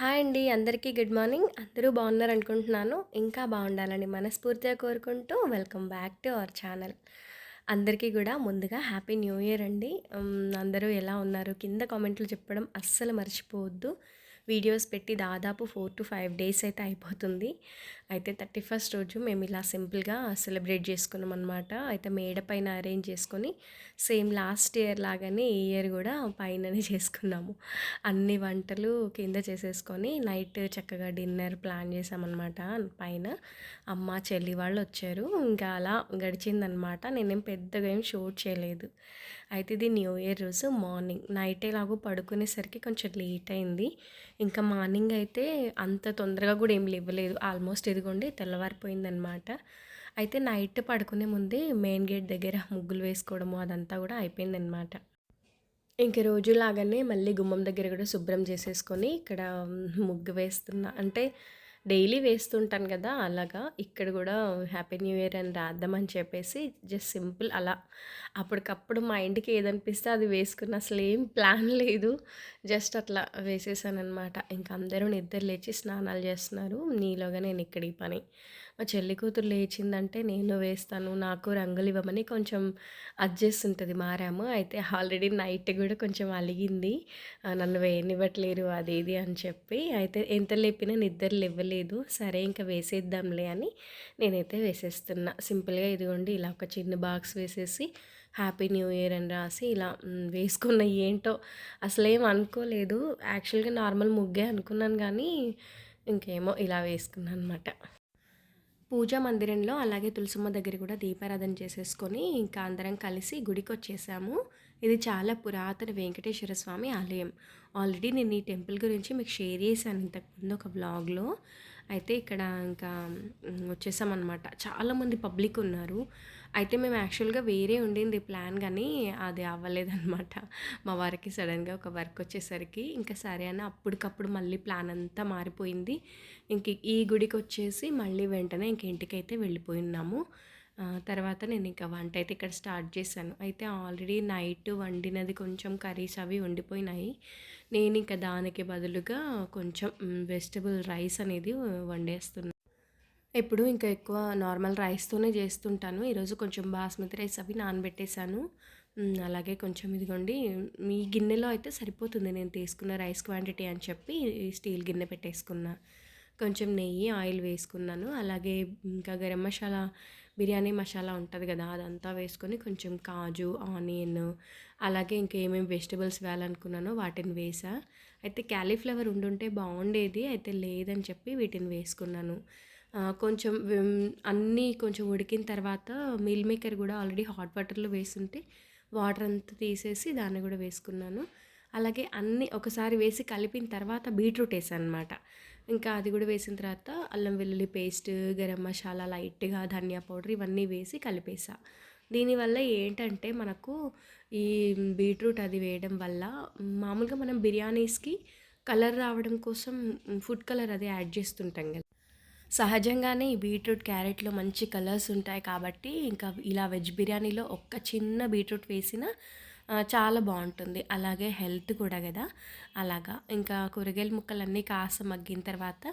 Hi అండి అందరికీ good morning. అందరూ బాగున్నారు అనుకుంటున్నాను. ఇంకా బాగుండాలని మనస్ఫూర్తిగా కోరుకుంటూ welcome back to our channel. అందరికీ కూడా ముందుగా హ్యాపీ న్యూ ఇయర్ అండి. అందరూ ఎలా ఉన్నారు? కింద కామెంట్లు చెప్పడం అస్సలు మర్చిపోవద్దు. వీడియోస్ పెట్టి దాదాపు ఫోర్ టు ఫైవ్ డేస్ అయితే అయిపోతుంది. అయితే థర్టీ ఫస్ట్ రోజు మేము ఇలా సింపుల్గా సెలబ్రేట్ చేసుకున్నాం అనమాట అయితే మేడ పైన అరేంజ్ చేసుకొని సేమ్ లాస్ట్ ఇయర్ లాగానే ఈ ఇయర్ కూడా పైననే చేసుకున్నాము. అన్ని వంటలు కింద చేసేసుకొని నైట్ చక్కగా డిన్నర్ ప్లాన్ చేసామన్నమాట పైన. అమ్మ చెల్లి వాళ్ళు వచ్చారు. ఇంకా అలా గడిచిందనమాట నేనేం పెద్దగా ఏం షూట్ చేయలేదు. అయితే ఇది న్యూ ఇయర్ రోజు మార్నింగ్. నైట్ ఎలాగో పడుకునేసరికి కొంచెం లేట్ అయింది. ఇంకా మార్నింగ్ అయితే అంత తొందరగా కూడా ఏం లేవలేదు. ఆల్మోస్ట్ ఇదిగోండి తెల్లవారిపోయిందనమాట. అయితే నైట్ పడుకునే ముందే మెయిన్ గేట్ దగ్గర ముగ్గులు వేసుకోవడము అదంతా కూడా అయిపోయిందనమాట. ఇంక రోజులాగానే మళ్ళీ గుమ్మం దగ్గర కూడా శుభ్రం చేసేసుకొని ఇక్కడ ముగ్గు వేస్తున్నా. అంటే డైలీ వేస్తుంటాను కదా అలాగా. ఇక్కడ కూడా హ్యాపీ న్యూ ఇయర్ అని రాద్దామని చెప్పేసి జస్ట్ సింపుల్ అలా. అప్పటికప్పుడు మా ఇంటికి ఏదనిపిస్తే అది వేసుకున్న. అసలు ఏం ప్లాన్ లేదు. జస్ట్ అట్లా వేసేసాను అనమాట ఇంకా అందరూ నిద్ర లేచి స్నానాలు చేస్తున్నారు. నీలోగా నేను ఇక్కడ ఈ పని. మా చెల్లి కూతురు లేచిందంటే నేను వేస్తాను నాకు రంగులు ఇవ్వమని కొంచెం అడ్జస్ట్ మారాము. అయితే ఆల్రెడీ నైట్ కూడా కొంచెం అలిగింది. నన్ను వేయనివ్వట్లేరు అది ఇది అని చెప్పి. అయితే ఎంత లేపినా నిద్ర లేవలేదు. సరే ఇంకా వేసేద్దాంలే అని నేనైతే వేసేస్తున్నా. సింపుల్గా ఇదిగోండి ఇలా ఒక చిన్న బాక్స్ వేసేసి హ్యాపీ న్యూ ఇయర్ అని రాసి ఇలా వేసుకున్న. ఏంటో అసలేం అనుకోలేదు. యాక్చువల్గా నార్మల్ ముగ్గే అనుకున్నాను కానీ ఇంకేమో ఇలా వేసుకున్నాను అనమాట పూజా మందిరంలో అలాగే తులసమ్మ దగ్గర కూడా దీపారాధన చేసేసుకొని ఇంకా అందరం కలిసి గుడికి వచ్చేసాము ఇది చాలా పురాతన వెంకటేశ్వర స్వామి ఆలయం. ఆల్రెడీ నేను ఈ టెంపుల్ గురించి మీకు షేర్ చేశాను ఇంతకుముందు ఒక బ్లాగ్లో అయితే ఇక్కడ ఇంకా వచ్చేసామన్నమాట. చాలామంది పబ్లిక్ ఉన్నారు. అయితే మేము యాక్చువల్గా వేరే ఉండింది ప్లాన్ కానీ అది అవ్వలేదన్నమాట. మా వారికి సడన్గా ఒక వర్క్ వచ్చేసరికి ఇంకా సరే అని అప్పటికప్పుడు మళ్ళీ ప్లాన్ అంతా మారిపోయింది. ఇంక ఈ గుడికి వచ్చేసి మళ్ళీ వెంటనే ఇంక ఇంటికైతే వెళ్ళిపోయినాము తర్వాత నేను ఇంకా వంట అయితే ఇక్కడ స్టార్ట్ చేశాను. అయితే ఆల్రెడీ నైట్ వండినది కొంచెం కర్రీస్ అవి వండిపోయినాయి నేను ఇంకా దానికి బదులుగా కొంచెం వెజిటబుల్ రైస్ అనేది వండేస్తున్నాను ఎప్పుడు ఇంకా ఎక్కువ నార్మల్ రైస్తోనే చేస్తుంటాను. ఈరోజు కొంచెం బాస్మతి రైస్ అవి నానబెట్టేశాను. అలాగే కొంచెం ఇదిగోండి మీ గిన్నెలో అయితే సరిపోతుంది నేను తీసుకున్న రైస్ క్వాంటిటీ అని చెప్పి స్టీల్ గిన్నె పెట్టేసుకున్నా. కొంచెం నెయ్యి ఆయిల్ వేసుకున్నాను. అలాగే ఇంకా గరం మసాలా బిర్యానీ మసాలా ఉంటుంది కదా అదంతా వేసుకొని కొంచెం కాజు ఆనియన్ అలాగే ఇంకా ఏమేమి వెజిటబుల్స్ వేయాలనుకున్నానో వాటిని వేసా. అయితే క్యాలీఫ్లవర్ ఉండుంటే బాగుండేది అయితే లేదని చెప్పి వీటిని వేసుకున్నాను. కొంచెం అన్నీ కొంచెం ఉడికిన తర్వాత మీల్ మేకర్ కూడా ఆల్రెడీ హాట్ వాటర్లో వేసుంటే వాటర్ అంతా తీసేసి దాన్ని కూడా వేసుకున్నాను. అలాగే అన్నీ ఒకసారి వేసి కలిపిన తర్వాత బీట్రూట్ వేసాను అనమాట ఇంకా అది కూడా వేసిన తర్వాత అల్లం వెల్లుల్లి పేస్ట్ గరం మసాలా లైట్గా ధనియా పౌడర్ ఇవన్నీ వేసి కలిపేసా. దీనివల్ల ఏంటంటే మనకు ఈ బీట్రూట్ అది వేయడం వల్ల మామూలుగా మనం బిర్యానీస్కి కలర్ రావడం కోసం ఫుడ్ కలర్ అది యాడ్ చేస్తుంటాం కదా. సహజంగానే ఈ బీట్రూట్ క్యారెట్లో మంచి కలర్స్ ఉంటాయి కాబట్టి ఇంకా ఇలా వెజ్ బిర్యానీలో ఒక్క చిన్న బీట్రూట్ వేసిన చాలా బాగుంటుంది. అలాగే హెల్త్ కూడా కదా అలాగా. ఇంకా కూరగాయల ముక్కలన్నీ కాస్త మగ్గిన తర్వాత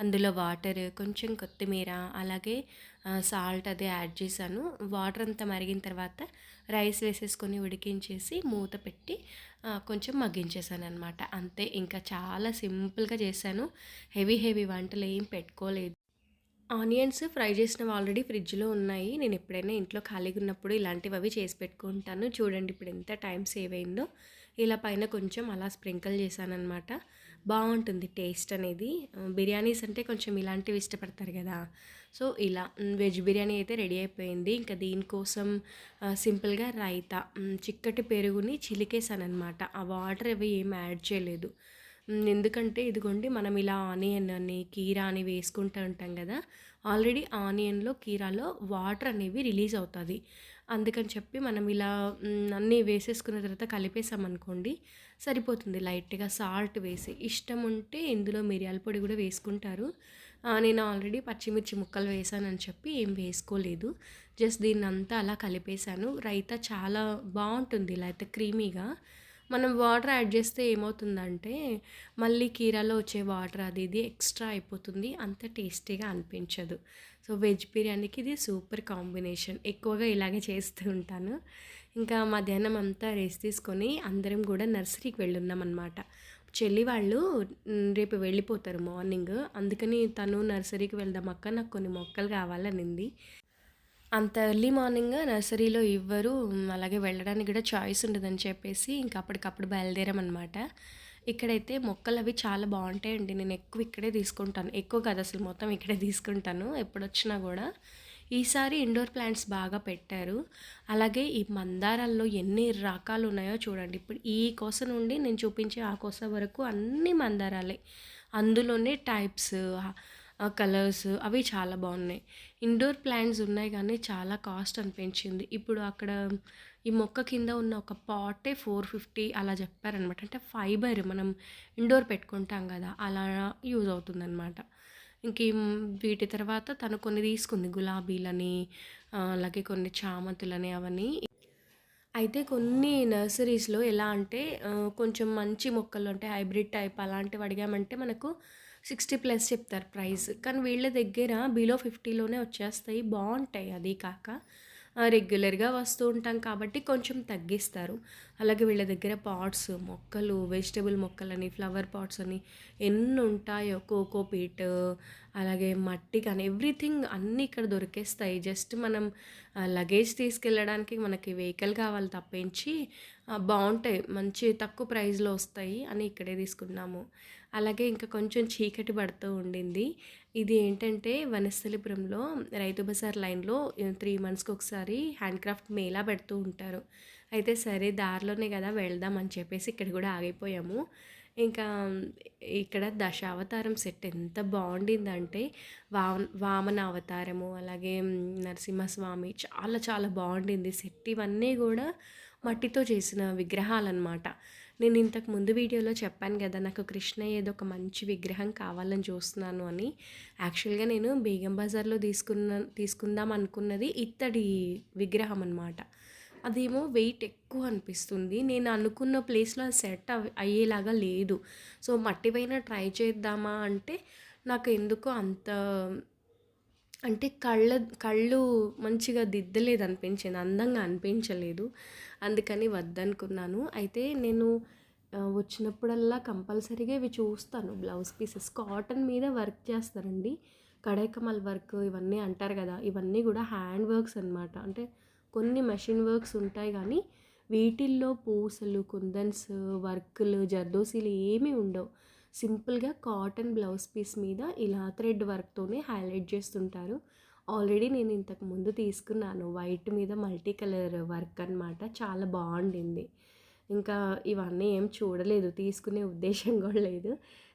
అందులో వాటర్ కొంచెం కొత్తిమీర అలాగే సాల్ట్ అది యాడ్ చేశాను. వాటర్ అంతా మరిగిన తర్వాత రైస్ వేసేసుకొని ఉడికించేసి మూత పెట్టి కొంచెం మగ్గించేసాను అనమాట అంతే. ఇంకా చాలా సింపుల్గా చేశాను. హెవీ హెవీ వంటలు ఏం పెట్టుకోలేదు. ఆనియన్స్ ఫ్రై చేసినవి ఆల్రెడీ ఫ్రిడ్జ్లో ఉన్నాయి. నేను ఎప్పుడైనా ఇంట్లో ఖాళీగా ఉన్నప్పుడు ఇలాంటివి అవి చేసి పెట్టుకుంటాను. చూడండి ఇప్పుడు ఎంత టైం సేవ్ అయిందో. ఇలా పైన కొంచెం అలా స్ప్రింకిల్ చేశానమాట బాగుంటుంది టేస్ట్ అనేది. బిర్యానీస్ అంటే కొంచెం ఇలాంటివి ఇష్టపడతారు కదా. సో ఇలా వెజ్ బిర్యానీ అయితే రెడీ అయిపోయింది. ఇంకా దీనికోసం సింపుల్గా రైతా చిక్కటి పెరుగుని చిలికేసానమాట ఆ వాటర్ అవి ఏం యాడ్ చేయలేదు. ఎందుకంటే ఇదిగోండి మనం ఇలా ఆనియన్ అని కీరా అని వేసుకుంటూ ఉంటాం కదా ఆల్రెడీ ఆనియన్లో కీరాలో వాటర్ అనేవి రిలీజ్ అవుతుంది. అందుకని చెప్పి మనం ఇలా అన్నీ వేసేసుకున్న తర్వాత కలిపేసామనుకోండి సరిపోతుంది లైట్గా సాల్ట్ వేసి. ఇష్టం ఉంటే ఇందులో మిరియాల పొడి కూడా వేసుకుంటారు. నేను ఆల్రెడీ పచ్చిమిర్చి ముక్కలు వేసానని చెప్పి ఏం వేసుకోలేదు. జస్ట్ దీన్ని అంతా అలా కలిపేశాను. రైతా చాలా బాగుంటుంది ఇలా అయితే క్రీమీగా. మనం వాటర్ యాడ్ చేస్తే ఏమవుతుందంటే మళ్ళీ కీరాలో వచ్చే వాటర్ అది ఇది ఎక్స్ట్రా అయిపోతుంది. అంత టేస్టీగా అనిపించదు. సో వెజ్ బిర్యానీకి ఇది సూపర్ కాంబినేషన్. ఎక్కువగా ఇలాగే చేస్తూ ఉంటాను. ఇంకా మధ్యాహ్నం అంతా రెస్ట్ తీసుకొని అందరం కూడా నర్సరీకి వెళ్ళున్నాం అనమాట చెల్లి వాళ్ళు రేపు వెళ్ళిపోతారు మార్నింగ్. అందుకని తను నర్సరీకి వెళ్దాం అక్క నాకు కొన్ని మొక్కలు కావాలనింది అంత ఎర్లీ మార్నింగ్ నర్సరీలో ఇవ్వరు. అలాగే వెళ్ళడానికి కూడా చాయిస్ ఉండదని చెప్పేసి ఇంకా అప్పటికప్పుడు బయలుదేరామన్నమాట. ఇక్కడైతే మొక్కలు అవి చాలా బాగుంటాయండి. నేను ఎక్కువ ఇక్కడే తీసుకుంటాను. ఎక్కువ కాదు అసలు మొత్తం ఇక్కడే తీసుకుంటాను ఎప్పుడొచ్చినా కూడా. ఈసారి ఇండోర్ ప్లాంట్స్ బాగా పెట్టారు. అలాగే ఈ మందారాల్లో ఎన్ని రకాలు ఉన్నాయో చూడండి. ఇప్పుడు ఈ కోస నుండి నేను చూపించే ఆ కోస వరకు అన్ని మందారాలే. అందులోనే టైప్స్ కలర్స్ అవి చాలా బాగున్నాయి. ఇండోర్ ప్లాంట్స్ ఉన్నాయి కానీ చాలా కాస్ట్ అనిపించింది. ఇప్పుడు అక్కడ ఈ మొక్క కింద ఉన్న ఒక పాటే ఫోర్ ఫిఫ్టీ అలా చెప్పారనమాట. అంటే ఫైబర్ మనం ఇండోర్ పెట్టుకుంటాం కదా అలా యూజ్ అవుతుందన్నమాట ఇంక వీటి తర్వాత తను కొన్ని తీసుకుంది గులాబీలని అలాగే కొన్ని చామంతులని అవన్నీ. అయితే కొన్ని నర్సరీస్లో ఎలా అంటే కొంచెం మంచి మొక్కలు అంటే హైబ్రిడ్ టైప్ అలాంటివి అడిగామంటే మనకు సిక్స్టీ ప్లస్ చెప్తారు ప్రైస్. కానీ వీళ్ళ దగ్గర బిలో ఫిఫ్టీలోనే వచ్చేస్తాయి. బాగుంటాయి అది కాక. రెగ్యులర్గా వస్తూ ఉంటాం కాబట్టి కొంచెం తగ్గిస్తారు. అలాగే వీళ్ళ దగ్గర పాట్స్ మొక్కలు వెజిటబుల్ మొక్కలని ఫ్లవర్ పాట్స్ అని ఎన్ని ఉంటాయో కోకో పీట్ అలాగే మట్టి కానీ ఎవ్రీథింగ్ అన్నీ ఇక్కడ దొరికేస్తాయి. జస్ట్ మనం లగేజ్ తీసుకెళ్ళడానికి మనకి వెహికల్ కావాలి తప్పించి బాగుంటాయి. మంచి తక్కువ ప్రైస్లో వస్తాయి అని ఇక్కడే తీసుకున్నాము. అలాగే ఇంకా కొంచెం చీకటి పడుతూ ఉండింది. ఇది ఏంటంటే వనస్థలిపురంలో రైతు బజార్ లైన్లో త్రీ మంత్స్కి ఒకసారి హ్యాండ్క్రాఫ్ట్ మేళా పెడుతూ ఉంటారు. అయితే సరే దారిలోనే కదా వెళ్దాం అని చెప్పేసి ఇక్కడ కూడా ఆగిపోయాము. ఇంకా ఇక్కడ దశావతారం సెట్ ఎంత బాగుండిందంటే వామ వామన అవతారము అలాగే నరసింహస్వామి చాలా చాలా బాగుండింది. సెట్ ఇవన్నీ కూడా మట్టితో చేసిన విగ్రహాలన్నమాట. నేను ఇంతకు ముందు వీడియోలో చెప్పాను కదా నాకు కృష్ణ ఏదో ఒక మంచి విగ్రహం కావాలని చూస్తున్నాను అని. యాక్చువల్గా నేను బేగం బజార్లో తీసుకున్న తీసుకుందాం అనుకున్నది ఇత్తడి విగ్రహం అనమాట అదేమో వెయిట్ ఎక్కువ అనిపిస్తుంది. నేను అనుకున్న ప్లేస్లో అది సెట్ అయ్యేలాగా లేదు. సో మట్టిపైన ట్రై చేద్దామా అంటే నాకు ఎందుకో అంత అంటే కళ్ళ కళ్ళు మంచిగా దిద్దలేదు అనిపించింది. అందంగా అనిపించలేదు. అందుకని వద్దనుకున్నాను. అయితే నేను వచ్చినప్పుడల్లా కంపల్సరీగా ఇవి చూస్తాను. Blouse pieces. కాటన్ మీద వర్క్ చేస్తారండి. కడైకమల్ వర్క్ ఇవన్నీ అంటారు కదా. ఇవన్నీ కూడా హ్యాండ్ వర్క్స్ అనమాట అంటే కొన్ని మెషిన్ వర్క్స్ ఉంటాయి కానీ వీటిల్లో పూసలు కుందన్స్ వర్క్లు జర్దోసీలు ఏమీ ఉండవు. సింపుల్గా కాటన్ బ్లౌజ్ పీస్ మీద ఇలా థ్రెడ్ వర్క్తోనే హైలైట్ చేస్తుంటారు. ఆల్రెడీ నేను ఇంతకు ముందు తీసుకున్నాను. వైట్ మీద మల్టీ కలర్ వర్క్ అనమాట చాలా బాగుండింది. ఇంకా ఇవన్నీ ఏం చూడలేదు. తీసుకునే ఉద్దేశం కూడా లేదు.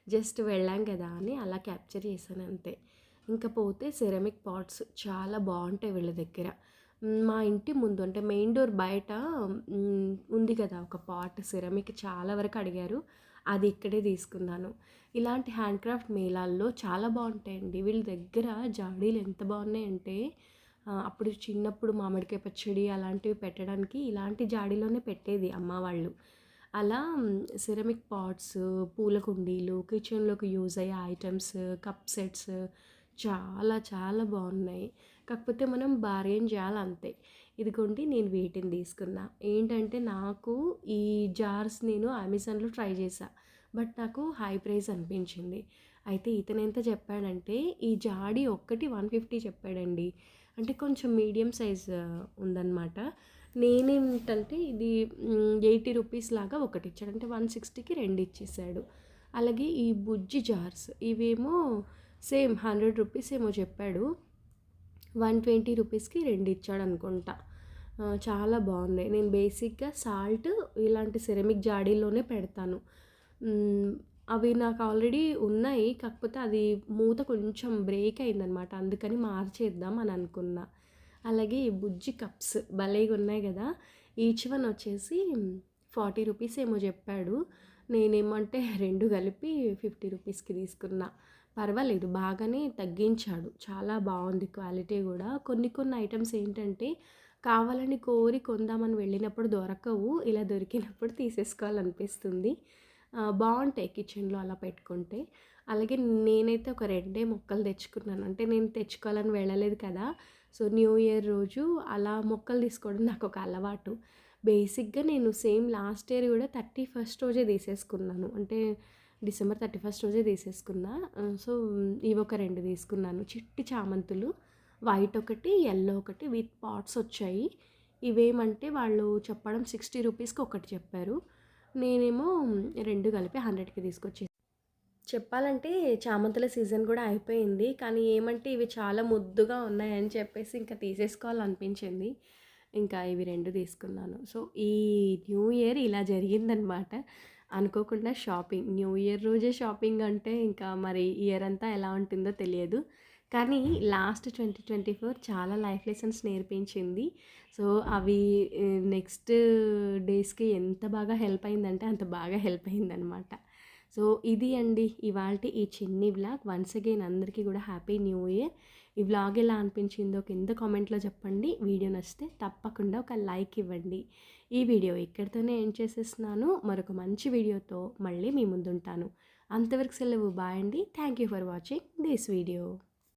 జస్ట్ వెళ్ళాం కదా అని అలా క్యాప్చర్ చేశాను అంతే. ఇంకా పోతే సెరమిక్ పాట్స్ చాలా బాగుంటాయి వీళ్ళ దగ్గర. మా ఇంటి ముందు అంటే మెయిన్ డోర్ బయట ఉంది కదా ఒక పాట్ సిరమిక్ చాలా వరకు అడిగారు. అది ఇక్కడే తీసుకున్నాను. ఇలాంటి హ్యాండ్ క్రాఫ్ట్ మేళాల్లో చాలా బాగుంటాయండి. వీళ్ళ దగ్గర జాడీలు ఎంత బాగున్నాయంటే అప్పుడు చిన్నప్పుడు మామిడికాయ పచ్చడి అలాంటివి పెట్టడానికి ఇలాంటి జాడీలోనే పెట్టేది అమ్మ వాళ్ళు. అలా సిరమిక్ పాట్స్ పూల కుండీలు కిచెన్లోకి యూజ్ అయ్యే ఐటమ్స్ కప్ సెట్స్ చాలా చాలా బాగున్నాయి. కాకపోతే మనం బార్గెన్ చేయాలి అంతే. ఇదిగోండి నేను వీటిని తీసుకున్నా. ఏంటంటే నాకు ఈ జార్స్ నేను అమెజాన్లో ట్రై చేశా. బట్ నాకు హై ప్రైస్ అనిపించింది. అయితే ఇతను ఎంత చెప్పాడంటే ఈ జాడీ ఒక్కటి వన్ ఫిఫ్టీ చెప్పాడండి. అంటే కొంచెం మీడియం సైజ్ ఉందన్నమాట. నేనేంటంటే ఇది ఎయిటీ రూపీస్ లాగా ఒకటి ఇచ్చాడు. అంటే వన్ సిక్స్టీకి రెండు ఇచ్చేసాడు. అలాగే ఈ బుజ్జి జార్స్ ఇవేమో సేమ్ హండ్రెడ్ రూపీస్ ఏమో చెప్పాడు. వన్ ట్వంటీ రూపీస్కి రెండు ఇచ్చాడు అనుకుంటా చాలా బాగున్నాయి. నేను బేసిక్గా సాల్ట్ ఇలాంటి సెరమిక్ జాడీలోనే పెడతాను. అవి నాకు ఆల్రెడీ ఉన్నాయి. కాకపోతే అది మూత కొంచెం బ్రేక్ అయిందనమాట. అందుకని మార్చేద్దాం అని అనుకున్నా. అలాగే ఈ బుజ్జి కప్స్ భలేగా ఉన్నాయి కదా. ఈచ్ వన్ వచ్చేసి ఫార్టీ రూపీస్ ఏమో చెప్పాడు. నేనేమంటే రెండు కలిపి ఫిఫ్టీ రూపీస్కి తీసుకున్నా. పర్వాలేదు. బాగానే తగ్గించాడు. చాలా బాగుంది క్వాలిటీ కూడా. కొన్ని కొన్ని ఐటమ్స్ ఏంటంటే కావాలని కోరి కొందామని వెళ్ళినప్పుడు దొరకవు ఇలా దొరికినప్పుడు తీసేసుకోవాలనిపిస్తుంది. బాగుంటాయి కిచెన్లో అలా పెట్టుకుంటే. అలాగే నేనైతే ఒక రెండే మొక్కలు తెచ్చుకున్నాను. అంటే నేను తెచ్చుకోవాలని వెళ్ళలేదు కదా. సో న్యూ ఇయర్ రోజు అలా మొక్కలు తీసుకోవడం నాకు ఒక అలవాటు. బేసిక్గా నేను సేమ్ లాస్ట్ ఇయర్ కూడా థర్టీ ఫస్ట్ రోజే తీసేసుకున్నాను. అంటే డిసెంబర్ థర్టీ ఫస్ట్ రోజే తీసేసుకున్నా. సో ఇవి ఒక రెండు తీసుకున్నాను. చిట్టి చామంతులు వైట్ ఒకటి ఎల్లో ఒకటి విత్ పాట్స్ వచ్చాయి. ఇవేమంటే వాళ్ళు చెప్పడం సిక్స్టీ రూపీస్కి ఒకటి చెప్పారు. నేనేమో రెండు కలిపి హండ్రెడ్కి తీసుకొచ్చి చెప్పాలంటే చామంతుల సీజన్ కూడా అయిపోయింది. కానీ ఏమంటే ఇవి చాలా ముద్దుగా ఉన్నాయని చెప్పేసి ఇంకా తీసేసుకోవాలనిపించింది. ఇంకా ఇవి రెండు తీసుకున్నాను. సో ఈ న్యూ ఇయర్ ఇలా జరిగిందనమాట. అనుకోకుండా షాపింగ్. న్యూ ఇయర్ రోజే షాపింగ్ అంటే ఇంకా మరి ఇయర్ అంతా ఎలా ఉంటుందో తెలియదు. కానీ లాస్ట్ ట్వంటీ ట్వంటీ ఫోర్ చాలా లైఫ్ లెసన్స్ నేర్పించింది. సో అవి నెక్స్ట్ డేస్కి ఎంత బాగా హెల్ప్ అయిందంటే అంత బాగా హెల్ప్ అయిందనమాట సో ఇది అండి ఇవాళ ఈ చిన్ని వ్లాగ్. వన్స్ అగైన్ అందరికీ కూడా హ్యాపీ న్యూ ఇయర్. ఈ వ్లాగ్ ఎలా అనిపించిందో కింద కామెంట్లో చెప్పండి. వీడియో నచ్చితే తప్పకుండా ఒక లైక్ ఇవ్వండి. ఈ వీడియో ఇక్కడితోనే ఎండ్ చేసేస్తున్నాను. మరొక మంచి వీడియోతో మళ్ళీ మీ ముందుంటాను. అంతవరకు సెలవు. బాయ్ అండి. Thank you for watching this video